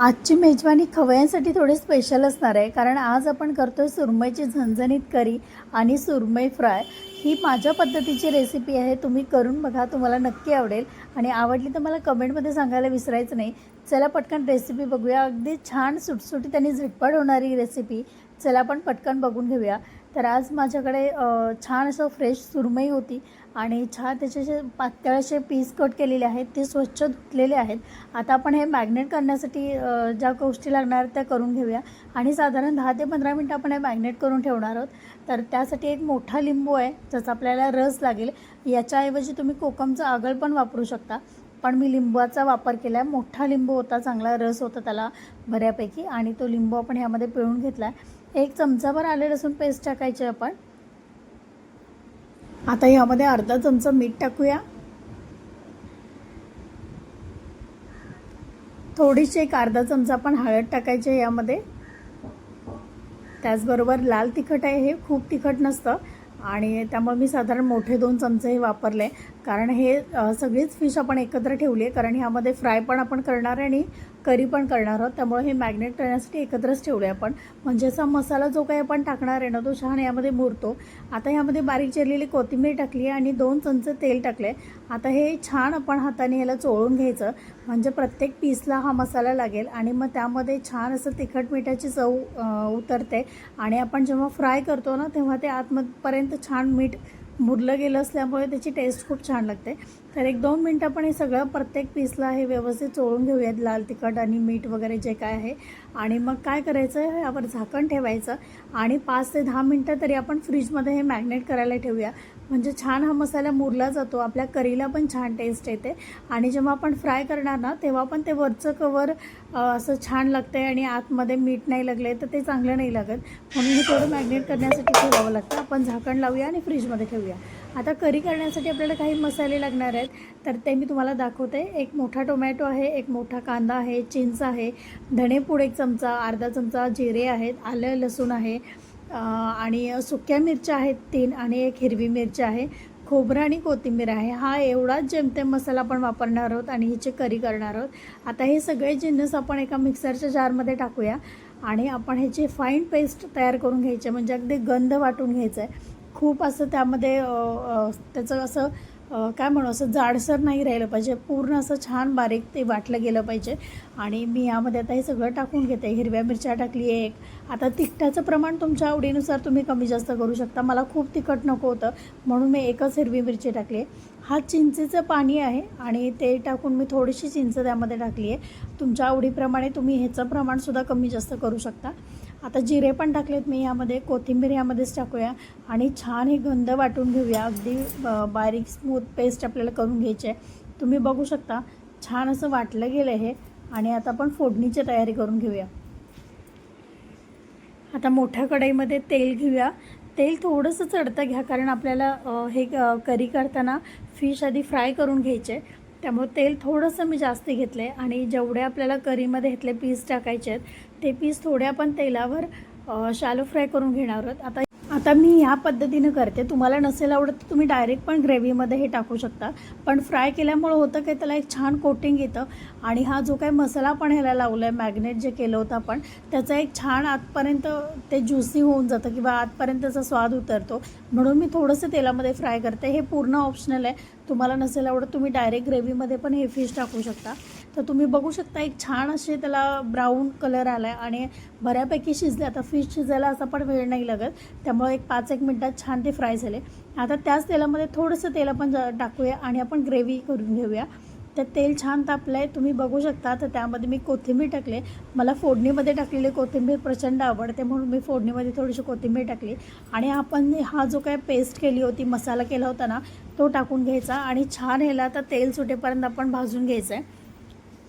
आजची मेजवानी खवयांसाठी थोडी स्पेशल असणार आहे. कारण आज आपण करतो आहे सुरमईची झणझणीत करी आणि सुरमई फ्राय. ही माझ्या पद्धतीची रेसिपी आहे. तुम्ही करून बघा. तुम्हाला नक्की आवडेल. आणि आवडली तर मला कमेंटमध्ये सांगायला विसरायचं नाही. चला पटकन रेसिपी बघूया. अगदी छान सुटसुटीत आणि झटपट होणारी रेसिपी चला आपण पटकन बघून घेऊया. तर आज माझ्याकडे छान असं फ्रेश सुरमई होती. आणि छान त्याचे जे पातळ असे पीस कट केलेले आहेत ते स्वच्छ धुतलेले आहेत. आता आपण हे मॅग्नेट करण्यासाठी ज्या गोष्टी लागणार आहेत त्या करून घेऊया. आणि साधारण दहा ते पंधरा मिनटं आपण हे मॅग्नेट करून ठेवणार आहोत. तर त्यासाठी एक मोठा लिंबू आहे ज्याचा आपल्याला रस लागेल. याच्याऐवजी तुम्ही कोकमचं आगळ पण वापरू शकता. पण मी लिंबाचा वापर केला आहे मोठा लिंबू होता चांगला रस होता त्याला बऱ्यापैकी. आणि तो लिंबू आपण ह्यामध्ये पिळून घेतला आहे एक चमचाभर आले लसूण पेस्ट टाकायची आपण. आता ह्यामध्ये अर्धा चमचा मीठ टाकूया. थोडीशी एक अर्धा चमचा पण हळद टाकायची आहे यामध्ये. त्याचबरोबर लाल तिखट आहे हे खूप तिखट नसतं. आणि त्यामुळे मी साधारण मोठे दोन चमचे हे वापरले. कारण हे सगळीच फिश आपण एकत्र ठेवली आहे. कारण ह्यामध्ये फ्राय पण आपण करणार आहे आणि करी पण करणार आहोत. त्यामुळे हे मॅग्नेट करण्यासाठी एकत्रच ठेवले आपण. म्हणजे असा मसाला जो काही आपण टाकणार आहे ना तो छान यामध्ये मुरतो. आता ह्यामध्ये बारीक चिरलेली कोथिंबीर टाकली आहे आणि दोन चमचे तेल टाकले आता हे छान आपण हाताने ह्याला चोळून घ्यायचं. म्हणजे प्रत्येक पीसला हा मसाला लागेल आणि मग त्यामध्ये छान असं तिखट मिठाची चव उतरते. आणि आपण जेव्हा फ्राय करतो ना तेव्हा ते आतमपर्यंत छान मीठ मुरलं गेलं असल्यामुळे त्याची टेस्ट खूप छान लागते. तर एक दोन मिनटं आपण हे सगळं प्रत्येक पीसला हे व्यवस्थित चोळून घेऊयात लाल तिखट आणि मीठ वगैरे जे काय आहे. आणि मग काय करायचं? यावर झाकण ठेवायचं आणि पाच ते दहा मिनटं तरी आपण फ्रीजमध्ये हे मॅग्नेट करायला ठेवूया. म्हणजे छान हा मसाला मुरला जातो. आपल्या करीला पण छान टेस्ट येते. आणि जेव्हा आपण फ्राय करणार ना तेव्हा पण ते वरचं कवर असं छान लागतं आहे आणि आतमध्ये मीठ नाही लागले तर ते चांगलं नाही लागत. म्हणून हे थोडं मॅग्नेट करण्यासाठी ठेवावं लागतं. आपण झाकण लावूया आणि फ्रीजमध्ये ठेवूया. आता करी करण्यासाठी आपल्याला काही मसाले लागणार आहेत. तर ते मी तुम्हाला दाखवते. एक मोठा टोमॅटो आहे एक मोठा कांदा आहे चिंच आहे धणेपूड एक चमचा अर्धा चमचा जिरे आहेत आलं लसूण आहे आणि सुक्या मिरच्या आहेत तीन आणि एक हिरवी मिरची आहे. खोबरं आणि कोथिंबीर आहे. हा एवढाच जेमतेम मसाला आपण वापरणार आहोत आणि हिची करी करणार आहोत. आता हे सगळे जिन्नस आपण एका मिक्सरच्या जारमध्ये टाकूया आणि आपण ह्याची फाईन पेस्ट तयार करून घ्यायची आहे. म्हणजे अगदी गंध वाटून घ्यायचं आहे खूप असं त्यामध्ये त्याचं असं काय म्हणू असं जाडसर नाही राहिलं पाहिजे. पूर्ण असं छान बारीक ते वाटलं गेलं पाहिजे. आणि मी यामध्ये आता हे सगळं टाकून घेते. हिरव्या मिरच्या टाकली एक. आता तिखटाचं प्रमाण तुमच्या आवडीनुसार तुम्ही कमी जास्त करू शकता. मला खूप तिखट नको होतं. म्हणून मी एकच हिरवी मिरची टाकली आहे. हा चिंचेचं पाणी आहे आणि ते टाकून मी थोडीशी चिंच त्यामध्ये टाकली आहे. तुमच्या आवडीप्रमाणे तुम्ही ह्याचं प्रमाणसुद्धा कमी जास्त करू शकता. आता जिरे पण टाकलेत मी यामध्ये कोथिंबीर यामध्येच टाकूया आणि छान हे गंध वाटून घेऊया. अगदी बारीक स्मूथ पेस्ट आपल्याला करून घ्यायची आहे. तुम्ही बघू शकता छान असं वाटलं गेलं हे. आणि आता आपण फोडणीची तयारी करून घेऊया. आता मोठ्या कढईमध्ये तेल घेऊया. तेल थोडंसं चढतं घ्या कारण आपल्याला हे करी करताना फिश आधी फ्राय करून घ्यायचे. त्यामुळे तेल थोडंसं मी जास्त घेतलं आहे आणि जेवढे आपल्याला करीमध्ये घेतले पीस टाकायचे आहेत ते पीस थोडे आपण तेलावर शालो फ्राय करून घेणार आहोत. आता आता मी ह्या पद्धतीनं करते. तुम्हाला नसेल आवडत तर तुम्ही डायरेक्ट पण ग्रेव्हीमध्ये हे टाकू शकता. पण फ्राय केल्यामुळं होतं की त्याला एक छान कोटिंग येतं. आणि हा जो काही मसाला पण ह्याला लावला आहे मॅग्नेट जे केलं होतं आपण त्याचा एक छान आतपर्यंत ते ज्युसी होऊन जातं किंवा आतपर्यंत त्याचा स्वाद उतरतो. म्हणून मी थोडंसं तेलामध्ये फ्राय करते. हे पूर्ण ऑप्शनल आहे. तुम्हाला नसेल आवडत तुम्ही डायरेक्ट ग्रेव्हीमध्ये पण हे फिश टाकू शकता. तर तुम्ही बघू शकता एक छान असे त्याला ब्राऊन कलर आला आहे आणि बऱ्यापैकी शिजले. आता फिश शिजायला असा पण वेळ नाही लागत त्यामुळे एक पाच एक मिनटात छान ते फ्राय झाले. आता त्याच तेलामध्ये थोडंसं तेल आपण ज- टाकूया आणि आपण ग्रेव्ही करून घेऊया. तर तेल छान तापलं आहे तुम्ही बघू शकता. तर त्यामध्ये मी कोथिंबीर टाकले. मला फोडणीमध्ये टाकलेली कोथिंबीर प्रचंड आवडते म्हणून मी फोडणीमध्ये थोडीशी कोथिंबीर टाकली. आणि आपण हा जो काय पेस्ट केली होती मसाला केला होता ना तो टाकून घ्यायचा आणि छान ह्याला आता तेल सुटेपर्यंत आपण भाजून घ्यायचं आहे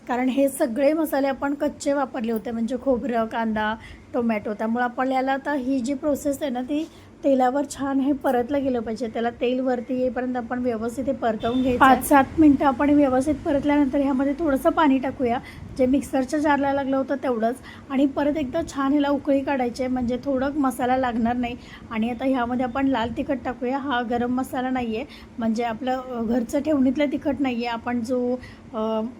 कारण हे सगळे मसाले आपण कच्चे वापरले होते म्हणजे खोबरं कांदा टोमॅटो. त्यामुळे आपल्याला आता ही जी प्रोसेस आहे ना ती तेलावर छान हे परतलं गेलं पाहिजे. त्याला तेल वरती येईपर्यंत आपण व्यवस्थित हे परतवून घ्यायचं. पाच सात मिनटं आपण व्यवस्थित परतल्यानंतर ह्यामध्ये थोडंसं पाणी टाकूया. जे मिक्सरच्या जारला लागलं होतं तेवढंच. आणि परत एकदा छान ह्याला उकळी काढायची. आहे म्हणजे थोडं मसाला लागणार नाही. आणि आता ह्यामध्ये आपण लाल तिखट टाकूया. हा गरम मसाला नाही आहे म्हणजे आपलं घरचं ठेवणीतलं तिखट नाही आहे आपण जो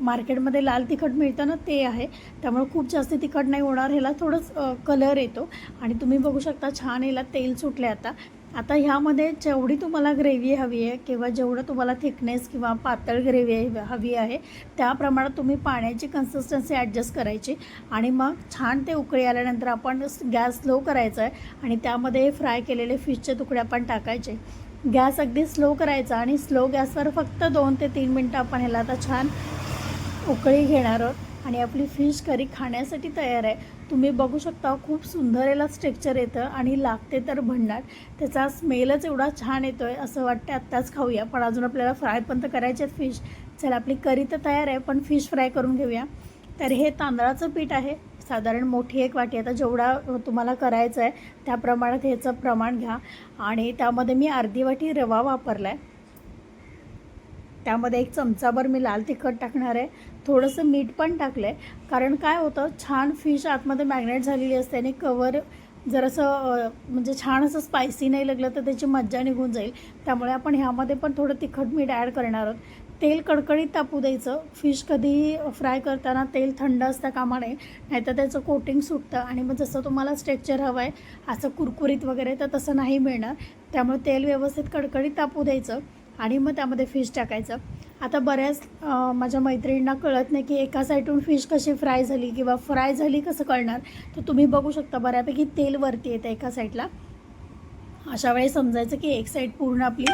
मार्केटमध्ये लाल तिखट मिळतं ना ते आहे. त्यामुळे खूप जास्त तिखट नाही होणार. ह्याला थोडंच कलर येतो. आणि तुम्ही बघू शकता छान याला तेल सुटले आता. आता ह्यामध्ये जेवढी तुम्हाला ग्रेव्ही हवी आहे किंवा जेवढं तुम्हाला थिकनेस किंवा पातळ ग्रेव्ही हवी आहे त्या प्रमाणात तुम्ही पाण्याची कन्सिस्टन्सी ॲडजस्ट करायची. आणि मग छान ते उकळी आल्यानंतर आपण गॅस स्लो करायचा आहे आणि त्यामध्ये फ्राय केलेले फिशचे तुकडे आपण टाकायचे. गॅस अगदी स्लो करायचा आणि स्लो गॅसवर फक्त दोन ते तीन मिनटं आपण ह्याला आता छान उकळी घेणार आहोत. आणि आपली फिश करी खाण्यासाठी तयार आहे. तुम्ही बघू शकता खूप सुंदर याला स्ट्रक्चर येतं आणि लागते तर भन्नाट. त्याचा स्मेलच एवढा छान येतो आहे असं वाटतं आत्ताच खाऊया. पण अजून आपल्याला फ्राय पण तर करायचे आहेत फिश चला आपली करी तर तयार आहे पण फिश फ्राय करून घेऊया. तर हे तांदळाचं पीठ आहे. साधारण मोठी एक वाटी. आता जेवढा तुम्हाला करायचं आहे त्या प्रमाणात ह्याचं प्रमाण घ्या. आणि त्यामध्ये मी अर्धी वाटी रवा वापरला आहे त्यामध्ये एक चमचाभर मी लाल तिखट टाकणार आहे. थोडंसं मीठ पण टाकलं आहे कारण काय होतं छान फिश आतमध्ये मॅग्नेट झालेली असते आणि कवर जरासं असं म्हणजे छान असं स्पायसी नाही लागलं तर त्याची मज्जा निघून जाईल. त्यामुळे आपण ह्यामध्ये पण थोडं तिखट मीठ ॲड करणार आहोत. तेल कडकडीत तापू द्यायचं. फिश कधीही फ्राय करताना तेल थंड असता कामा नये. नाहीतर त्याचं कोटिंग सुटतं आणि मग जसं तुम्हाला स्ट्रेक्चर हवं आहे असं कुरकुरीत वगैरे तर तसं नाही मिळणार. त्यामुळे तेल व्यवस्थित कडकडीत तापू द्यायचं. आणि मग त्यामध्ये फिश टाकायचं. आता बऱ्याच माझ्या मैत्रिणींना कळत नाही की एका साईडून फिश कशी फ्राय झाली किंवा फ्राय झाली कसं कळणार. तर तुम्ही बघू शकता बऱ्यापैकी तेल वरती येतं एका साईडला अशा वेळी समजायचं की एक साईड पूर्ण आपली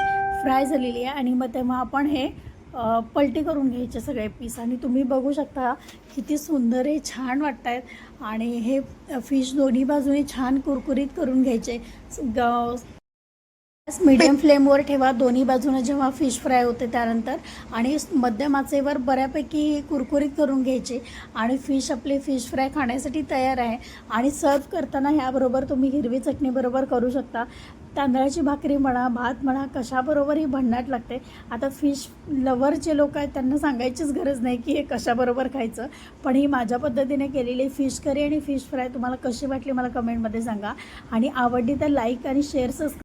फ्राय झालेली आहे आणि मग तेव्हा आपण हे पलटी करून घ्यायचे सगळे पीस आणि तुम्ही बघू शकता किती सुंदर हे छान वाटत आहेत आणि हे फिश दोन्ही बाजूने छान कुरकुरीत करून घ्यायचे. ग मीडियम फ्लेमवर ठेवा. दोन्ही बाजूने जेव्हा फिश फ्राय होते त्यानंतर. आणि मध्यम आचेवर बऱ्यापैकी कुरकुरीत करून घ्यायची. आणि फिश आपली फिश फ्राय खाण्यासाठी तयार आहे. आणि सर्व करताना ह्याबरोबर तुम्ही हिरवी चटणीबरोबर करू शकता. तांदळाची भाकरी म्हणा भात म्हणा कशाबरोबरही भन्नाट लागते. आता फिश लवर जे लोक आहेत त्यांना सांगायचीच गरज नाही की हे कशाबरोबर खायचं. पण ही माझ्या पद्धतीने केलेली फिश करी आणि फिश फ्राय तुम्हाला कशी वाटली मला कमेंटमध्ये सांगा. आणि आवडली तर लाईक आणि शेअर सबस्क्राईब